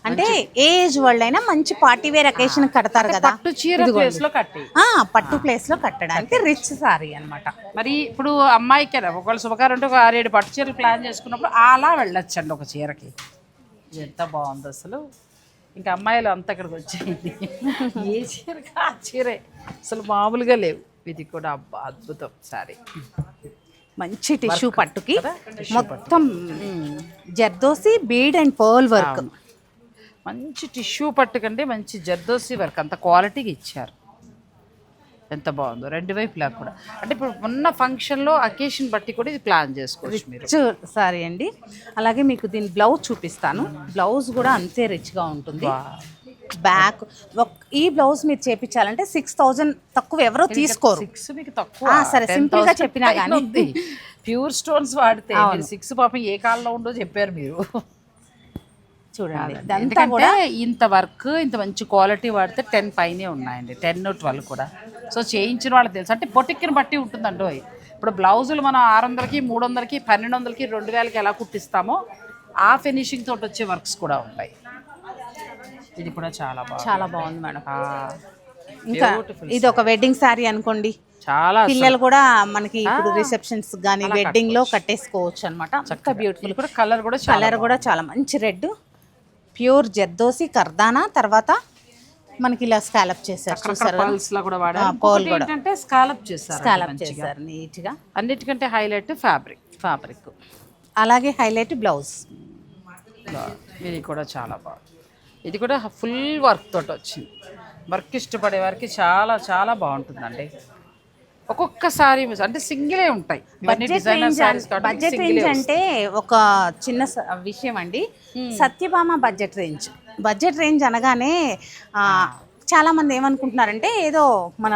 అంటే ఏజ్ వాళ్ళైనా మంచి పార్టీ వేర్ అకేషన్ కడతారు కదా? పట్టు చీర ప్లేస్లో కట్టి. పట్టు ప్లేస్లో కట్టడానికి రిచ్ సారీ అన్నమాట. మరి ఇప్పుడు అమ్మాయికి ఒకవేళ శుభకారం ఉంటే ఒక ఆరేడు పట్టు చీరలు ప్లాన్ చేసుకున్నప్పుడు అలా వెళ్ళొచ్చండి ఒక చీరకి. ఎంత బాగుంది అసలు. ఇంకా అమ్మాయిలు అంత ఇక్కడికి వచ్చేయండి. ఏ చీర ఆ చీరే? అసలు మామూలుగా లేవు. ఇది కూడా అబ్బా అద్భుతం సారీ. మంచి టిష్యూ పట్టుకి మొత్తం zardozi bead and pearl work. మంచి టిష్యూ పట్టుకంటే మంచి జర్దోసి వర్క్. అంత క్వాలిటీగా ఇచ్చారు. ఎంత బాగుందో రెండు వైపులా కూడా. అంటే ఇప్పుడు ఉన్న ఫంక్షన్లో అకేషన్ బట్టి కూడా ఇది ప్లాన్ చేసుకోవచ్చు మీరు. సారీ అండి. అలాగే మీకు దీని బ్లౌజ్ చూపిస్తాను. బ్లౌజ్ కూడా అంతే రిచ్గా ఉంటుంది. బ్యాక్ ఈ బ్లౌజ్ మీరు చేపించాలంటే సిక్స్ థౌజండ్ తక్కువ ఎవరో తీసుకోరు. సిక్స్ మీకు తక్కువ. సరే, simple గా చెప్పినా గానీ. ప్యూర్ స్టోన్స్ వాడితే సిక్స్ పాపం ఏ కాలంలో ఉండో చెప్పారు మీరు. చూడండి. ఇదంతా కూడా ఇంత వర్క్ ఇంత మంచి క్వాలిటీ వాడితే టెన్ పైనే ఉన్నాయండి. టెన్ ట్వెల్వ్ కూడా. సో చేయించిన వాళ్ళకి తెలుసు. అంటే పొటిక్కిని బట్టి ఉంటుందండి. ఇప్పుడు బ్లౌజులు మనం ఆరు వందలకి మూడు వందలకి పన్నెండు వందలకి రెండు వేలకి ఎలా కుట్టిస్తామో ఆ ఫినిషింగ్ తోటి వచ్చే వర్క్స్ కూడా ఉంటాయి. ఇది కూడా చాలా బాగా చాలా బాగుంది మేడం. ఇంకా. ఇది ఒక వెడ్డింగ్ శారీ అనుకోండి. చాలా పిల్లలు కూడా మనకి ఇప్పుడు రిసెప్షన్స్ కానీ వెడ్డింగ్లో కట్టేసుకోవచ్చు అనమాట చక్కగా. బ్యూటిఫుల్ కూడా కలర్ కూడా కలర్ కూడా చాలా మంచి రెడ్ ప్యూర్ జర్దోసి కర్దానా తర్వాత మనకి ఇలా స్కాలప్ చేశారు చూసారు? కూడా ఏంటంటే స్కాలప్ చేస్తారు స్కాలప్ చేశారు నీట్గా అన్నిటికంటే హైలైట్ ఫ్యాబ్రిక్ ఫ్యాబ్రిక్ అలాగే హైలైట్ బ్లౌజ్ ఇది కూడా చాలా బాగుంది. ఇది కూడా ఫుల్ వర్క్ తోటి వచ్చింది. వర్క్ ఇష్టపడే వారికి చాలా చాలా బాగుంటుందండి. ఒక్కొక్కసారి అంటే సింగిలే ఉంటాయి. బడ్జెట్ రేంజ్ అంటే ఒక చిన్న విషయం అండి. Satyabhama budget range. Budget range అనగానే ఆ, చాలా మంది ఏమనుకుంటున్నారంటే ఏదో మన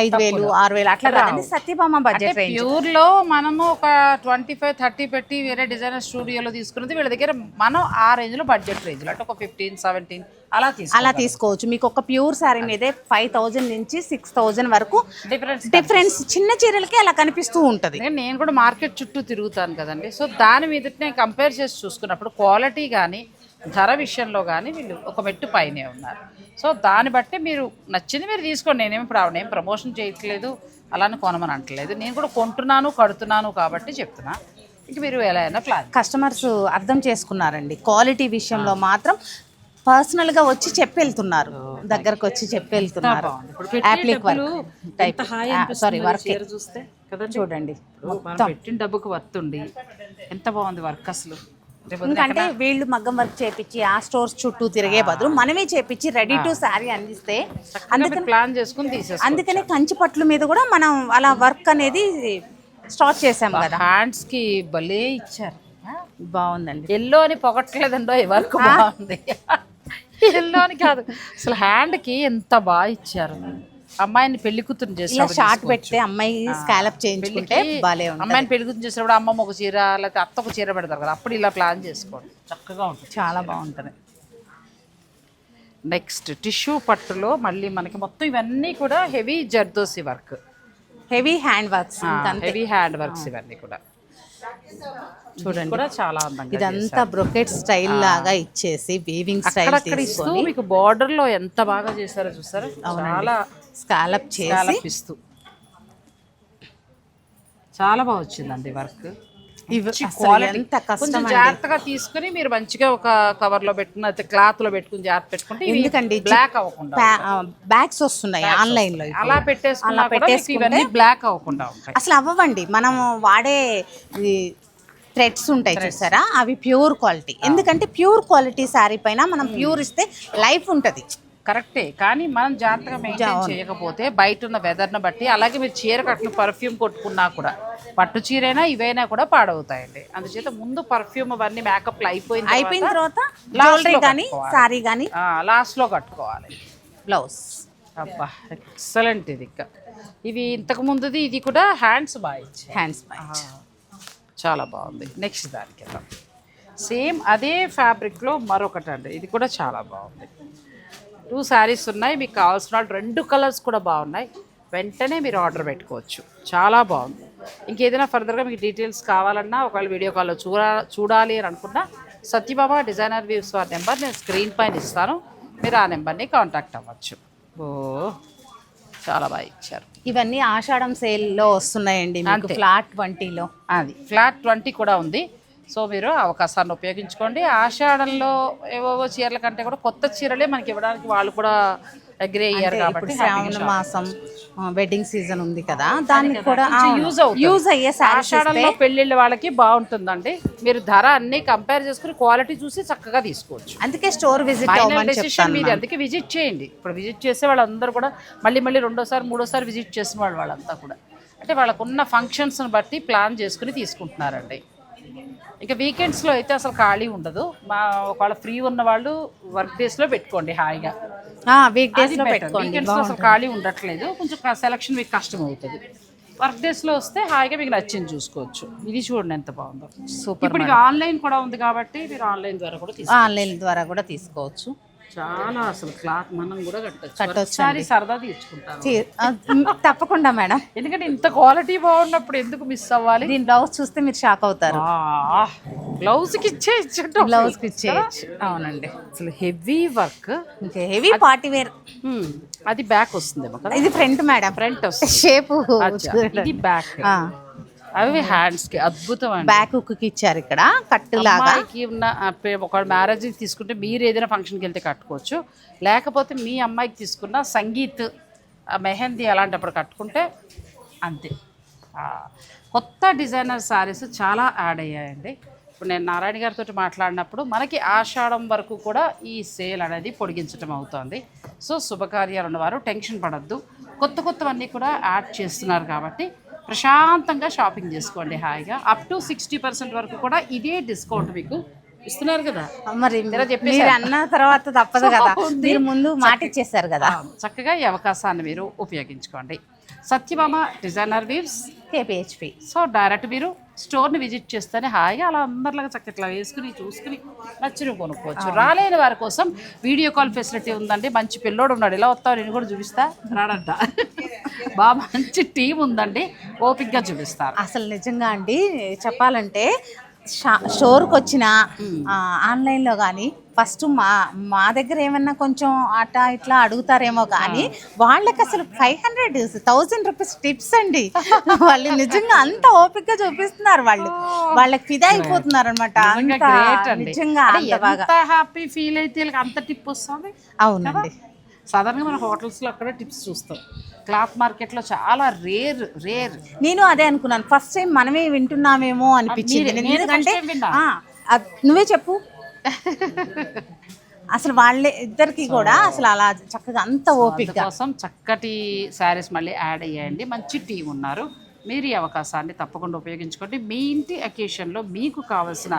ఐదు వేలు ఆరు వేలు అట్లా కాదండి సత్యభామ బడ్జెట్ ప్యూర్లో మనము ఒక ట్వంటీ ఫైవ్ థర్టీ పెట్టి వేరే డిజైనర్ స్టూడియోలో తీసుకున్నది వీళ్ళ దగ్గర మనం ఆ రేంజ్లో బడ్జెట్ రేంజ్లో అంటే ఒక ఫిఫ్టీన్ సెవెంటీన్ అలా అలా తీసుకోవచ్చు. మీకు ఒక ప్యూర్ శారీ మీదే ఫైవ్ థౌజండ్ నుంచి సిక్స్ థౌజండ్ వరకు డిఫరెన్స్ డిఫరెన్స్ చిన్న చీరలకి అలా కనిపిస్తూ ఉంటుంది. నేను కూడా మార్కెట్ చుట్టూ తిరుగుతాను కదండి. సో దాని మీద నేను కంపేర్ చేసి చూసుకున్నప్పుడు క్వాలిటీ కానీ ధర విషయంలో కానీ వీళ్ళు ఒక మెట్టు పైనే ఉన్నారు. సో దాన్ని బట్టి మీరు నచ్చింది మీరు తీసుకోండి. నేనేమి ఇప్పుడు ఆవిడ ఏం ప్రమోషన్ చేయట్లేదు అలానే కొనమని అంటలేదు. నేను కూడా కొంటున్నాను కడుతున్నాను కాబట్టి చెప్తున్నా. ఇంక మీరు ఎలా అయినా ప్లాన్ కస్టమర్స్ అర్థం చేసుకున్నారండి. క్వాలిటీ విషయంలో మాత్రం పర్సనల్గా వచ్చి చెప్పి వెళ్తున్నారు దగ్గరకు వచ్చి చెప్పి వెళ్తున్నారు appliqué work. Type. Sari work. చూస్తే? చూడండి. మనం పెట్టిన డబ్బుకు వర్త్ ఉంది. ఎంత బాగుంది వర్క్ అసలు. ఎందుకంటే వీళ్ళు మగ్గం వర్క్ చేపించి ఆ స్టోర్స్ చుట్టూ తిరిగే బదులు మనమే చేపించి రెడీ టు శారీ అందిస్తే అందుకని ప్లాన్ చేసుకుని తీసేస్తాం అందుకనే కంచి పట్ల మీద కూడా మనం అలా వర్క్ అనేది స్టార్ట్ చేసాం కదా. హ్యాండ్స్కి భలే ఇచ్చారు. బాగుందండి. ఎల్లో అని పొగట్లేదండో ఈ వర్క్ బాగుంది. ఎల్లో అని కాదు. అసలు హ్యాండ్కి ఎంత బాగా ఇచ్చారు. అమ్మాయిని పెళ్ళి కూతురు ఇలా షార్ట్ పెడితే అమ్మాయి స్కాలప్ చేయించుకుంటే ఉంటుంది. అమ్మాయిని పెళ్ళి కూతురు చేసినప్పుడు అమ్మమ్మ ఒక చీర లేకపోతే అత్త ఒక చీర పెడతారు కదా అప్పుడు ఇలా ప్లాన్ చేసుకోండి. చక్కగా ఉంటుంది. చాలా బాగుంటుంది. నెక్స్ట్ టిష్యూ పట్టులో మళ్ళీ మనకి మొత్తం ఇవన్నీ కూడా heavy zardozi work heavy hand works heavy hand works ఇవన్నీ కూడా. చూడండి. కూడా చాలా అందంగా ఇదంతా బ్రొకెట్ స్టైల్ లాగా ఇచ్చేసి వీవింగ్ స్టైల్ ఇస్తూ మీకు బార్డర్లో ఎంత బాగా చేశారో చూసారా చాలా స్కాలప్ చేసి ఇస్తూ. చాలా బాగా వచ్చిందండి వర్క్. ఎంత కష్టం. జాగ్రత్తగా తీసుకుని మీరు మంచిగా ఒక కవర్లో పెట్టుకుని అయితే క్లాత్లో పెట్టుకుని జాగ్రత్త పెట్టుకుంటే ఎందుకండి? బ్లాక్ అవ్వకుండా బ్యాగ్స్ వస్తున్నాయి ఆన్లైన్లో. అలా పెట్టేసుకున్నా అలా పెట్టేసుకుంటే ఇవన్నీ బ్లాక్ అవ్వకుండా అసలు అవ్వండి మనం వాడే థ్రెడ్స్ ఉంటాయి చూసారా? అవి ప్యూర్ క్వాలిటీ. ఎందుకంటే ప్యూర్ క్వాలిటీ శారీ పైన మనం ప్యూర్ ఇస్తే లైఫ్ ఉంటుంది. కరెక్టే. కానీ మనం జాగ్రత్తగా మెయింటైన్ చేయకపోతే బయట ఉన్న వెదర్ను బట్టి అలాగే మీరు చీర కట్టిన పర్ఫ్యూమ్ కొట్టుకున్నా కూడా పట్టు చీరైనా ఇవైనా కూడా పాడవుతాయండి. అందుచేత ముందు పర్ఫ్యూమ్ అవన్నీ మేకప్లు అయిపోయిన అయిపోయిన తర్వాత జ్యువెలరీ కానీ. శారీ కానీ లాస్ట్లో కట్టుకోవాలి. బ్లౌజ్. అబ్బా ఎక్సలెంట్ ఇది ఇవి ఇంతకు ముందుది ఇది కూడా హ్యాండ్స్ ఇచ్చాయి. హ్యాండ్స్ పై చాలా బాగుంది. నెక్స్ట్ దానికి వెళ్దాం. సేమ్ అదే ఫ్యాబ్రిక్లో మరొకటి అండి. ఇది కూడా చాలా బాగుంది. టూ శారీస్ ఉన్నాయి. మీకు కావాల్సిన రెండు కలర్స్ కూడా బాగున్నాయి. వెంటనే మీరు ఆర్డర్ పెట్టుకోవచ్చు. చాలా బాగుంది. ఇంకేదైనా ఫర్దర్గా మీకు డీటెయిల్స్ కావాలన్నా ఒకవేళ వీడియో కాల్లో చూడా చూడాలి అని అనుకున్నా సత్యబాబా డిజైనర్ వ్యూస్ వారి నెంబర్ నేను స్క్రీన్ పైన ఇస్తాను. మీరు ఆ నెంబర్ని కాంటాక్ట్ అవ్వచ్చు. ఓ చాలా బాగా ఇచ్చారు. ఇవన్నీ ఆషాఢం సేల్లో వస్తున్నాయండి మీకు. ఫ్లాట్ ట్వంటీలో. అది ఫ్లాట్ ట్వంటీ కూడా ఉంది. సో మీరు అవకాశాన్ని ఉపయోగించుకోండి. ఆషాఢంలో ఏవో చీరల కంటే కూడా కొత్త చీరలే మనకి ఇవ్వడానికి వాళ్ళు కూడా అయ్యారు ఇప్పుడు కాబట్టి శ్రావణ మాసం వెడ్డింగ్ సీజన్ ఉంది కదా దానికి కూడా యూజ్ యూజ్ అయ్యే ఆషాఢంలో పెళ్ళిళ్ళ వాళ్ళకి బాగుంటుందండి. మీరు ధర అన్ని కంపేర్ చేసుకుని క్వాలిటీ చూసి చక్కగా తీసుకోవచ్చు. అందుకే స్టోర్ విజిట్ డెసిషన్ మీది. అందుకే విజిట్ చేయండి. ఇప్పుడు విజిట్ చేసే వాళ్ళందరూ కూడా మళ్ళీ మళ్ళీ రెండోసారి మూడోసారి విజిట్ చేసిన వాళ్ళు వాళ్ళంతా కూడా. అంటే వాళ్ళకున్న ఫంక్షన్స్ని బట్టి ప్లాన్ చేసుకుని తీసుకుంటున్నారండి. ఇక వీకెండ్స్లో అయితే అసలు ఖాళీ ఉండదు. మా ఒకవేళ ఫ్రీ ఉన్న వాళ్ళు వర్క్ డేస్లో పెట్టుకోండి హాయిగా. వీక్ డేస్లో పెట్టుకోండి. వీకెండ్స్లో అసలు ఖాళీ ఉండట్లేదు. కొంచెం సెలక్షన్ మీకు కష్టం అవుతుంది వర్క్ డేస్లో వస్తే హాయిగా మీకు నచ్చింది చూసుకోవచ్చు. ఇది చూడండి ఎంత బాగుందో. సూపర్ ఇప్పుడు ఆన్లైన్ కూడా ఉంది కాబట్టి మీరు ఆన్లైన్ ద్వారా కూడా ఆన్లైన్ ద్వారా కూడా తీసుకోవచ్చు. చాలా అసలు క్లాత్ మనం కూడా కట్టచ్చు. సరదా తీర్చుకుంటాను. తీ- ఆ, మ్, తప్పకుండా మేడం. ఎందుకంటే ఇంత క్వాలిటీ బాగున్నప్పుడు ఎందుకు మిస్ అవ్వాలి? దీని బ్లౌజ్ చూస్తే మీరు షాక్ అవుతారు. బ్లౌజ్కి ఇచ్చే ఇచ్చేట బ్లౌజ్కి ఇచ్చేయచ్చు అవునండి. అసలు heavy work. Heavy party wear. అది బ్యాక్ వస్తుందేమో కదా? ఇది ఫ్రంట్ మేడం. ఫ్రంట్ వస్తుంది. షేప్ ఇది బ్యాక్. అవి హ్యాండ్స్కి అద్భుతం బ్యాక్కి ఇచ్చారు ఇక్కడ కట్టు లాగా. అమ్మాయికి ఉన్న ఒక మ్యారేజ్ తీసుకుంటే మీరు ఏదైనా ఫంక్షన్కి వెళ్తే కట్టుకోవచ్చు. లేకపోతే మీ అమ్మాయికి తీసుకున్న సంగీత్ మెహందీ అలాంటప్పుడు కట్టుకుంటే అంతే. కొత్త డిజైనర్ శారీస్ చాలా యాడ్ అయ్యాయండి. ఇప్పుడు నేను నారాయణ గారితో మాట్లాడినప్పుడు మనకి ఆషాఢం వరకు కూడా ఈ సేల్ అనేది పొడిగించడం అవుతోంది. సో శుభకార్యాలు ఉన్నవారు టెన్షన్ పడద్దు. కొత్త కొత్తవన్నీ కూడా యాడ్ చేస్తున్నారు కాబట్టి ప్రశాంతంగా షాపింగ్ చేసుకోండి హాయిగా. అప్ టు సిక్స్టీ పర్సెంట్ వరకు కూడా ఇదే డిస్కౌంట్ మీకు ఇస్తున్నారు కదా. మరి. మీరు అన్న తర్వాత తప్పదు కదా. *laughs* మీరు ముందు మాట ఇచ్చేసారు కదా. చక్కగా ఈ అవకాశాన్ని మీరు ఉపయోగించుకోండి. Satyabhama designer weaves KPHB so direct మీరు స్టోర్ని విజిట్ చేస్తేనే హాయిగా అలా అందరిలాగా చక్కగా ఇట్లా వేసుకుని చూసుకుని నచ్చిన కొనుక్కోవచ్చు. రాలేని వారి కోసం వీడియో కాల్ ఫెసిలిటీ ఉందండి. మంచి పిల్లోడు ఉన్నాడు. ఇలా వస్తావు నేను కూడా చూపిస్తా. రాడంట. బాగా మంచి టీం ఉందండి. ఓపిక్గా చూపిస్తారు. అసలు నిజంగా అండి చెప్పాలంటే షా- స్టోర్కి వచ్చిన ఆన్లైన్లో కానీ ఫస్ట్ మా మా దగ్గర ఏమన్నా కొంచెం అటా ఇట్లా అడుగుతారేమో కానీ వాళ్ళకి అసలు five hundred thousand rupees tips అండి. వాళ్ళు నిజంగా అంత ఓపికగా చూపిస్తున్నారు వాళ్ళు. వాళ్ళకి ఫిదా అయిపోతున్నారు అనమాట నిజంగా హ్యాపీ ఫీల్ అయితే అంత టిప్ వస్తుంది? అవునండి. సాధారణంగా మన హోటల్స్లో అక్కడ టిప్స్ చూస్తాం. క్లాత్ మార్కెట్లో చాలా రేర్ రేర్. నేను అదే అనుకున్నాను. ఫస్ట్ టైం మనమే వింటున్నామేమో అనిపించింది. ఎందుకంటే నువ్వే చెప్పు. అసలు వాళ్ళే ఇద్దరికి కూడా అసలు అలా చక్కగా అంత ఓపిక కోసం చక్కటి శారీస్ మళ్ళీ యాడ్ అయ్యాయండి. మంచి టీం ఉన్నారు. మీరు ఈ అవకాశాన్ని తప్పకుండా ఉపయోగించుకోండి. మీ ఇంటి అకేషన్లో మీకు కావాల్సిన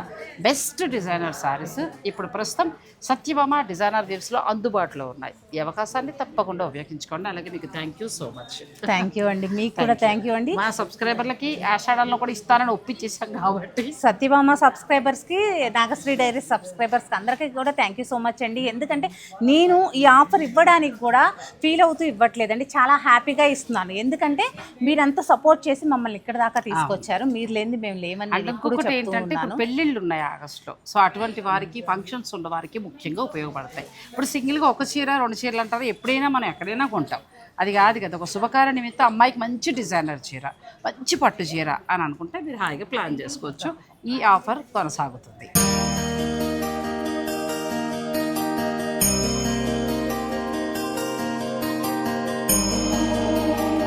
బెస్ట్ డిజైనర్ శారీస్ ఇప్పుడు ప్రస్తుతం సత్యభామ డిజైనర్ వేవ్స్లో అందుబాటులో ఉన్నాయి. ఈ అవకాశాన్ని తప్పకుండా ఉపయోగించుకోండి. అలాగే మీకు thank you so much thank you అండి. మీకు కూడా థ్యాంక్ యూ అండి. మా సబ్స్క్రైబర్లకి ఆషాఢంలో కూడా ఇస్తానని ఒప్పించేసాం కాబట్టి. సత్యభామ సబ్స్క్రైబర్స్కి నాగశ్రీ డైరీ సబ్స్క్రైబర్స్కి అందరికీ కూడా థ్యాంక్ యూ సో మచ్ అండి. ఎందుకంటే నేను ఈ ఆఫర్ ఇవ్వడానికి కూడా ఫీల్ అవుతూ ఇవ్వట్లేదండి. చాలా హ్యాపీగా ఇస్తున్నాను. ఎందుకంటే మీరంతా సపోర్ట్ చేసి మమ్మల్ని ఇక్కడ దాకా తీసుకొచ్చారు. మీరు లేనిది మేము లేమని ఇంకొకటి ఏంటంటే ఇప్పుడు పెళ్ళిళ్ళు ఉన్నాయి ఆగస్టులో. సో అటువంటి వారికి ఫంక్షన్స్ ఉన్న వారికి ముఖ్యంగా ఉపయోగపడతాయి. ఇప్పుడు సింగిల్గా ఒక చీర రెండు చీరలు అంటారు? ఎప్పుడైనా మనం ఎక్కడైనా కొంటాం. అది కాదు కదా ఒక శుభకార్య నిమిత్తం అమ్మాయికి మంచి డిజైనర్ చీర మంచి పట్టు చీర అని అనుకుంటే మీరు హాయిగా ప్లాన్ చేసుకోవచ్చు. ఈ ఆఫర్ కొనసాగుతుంది.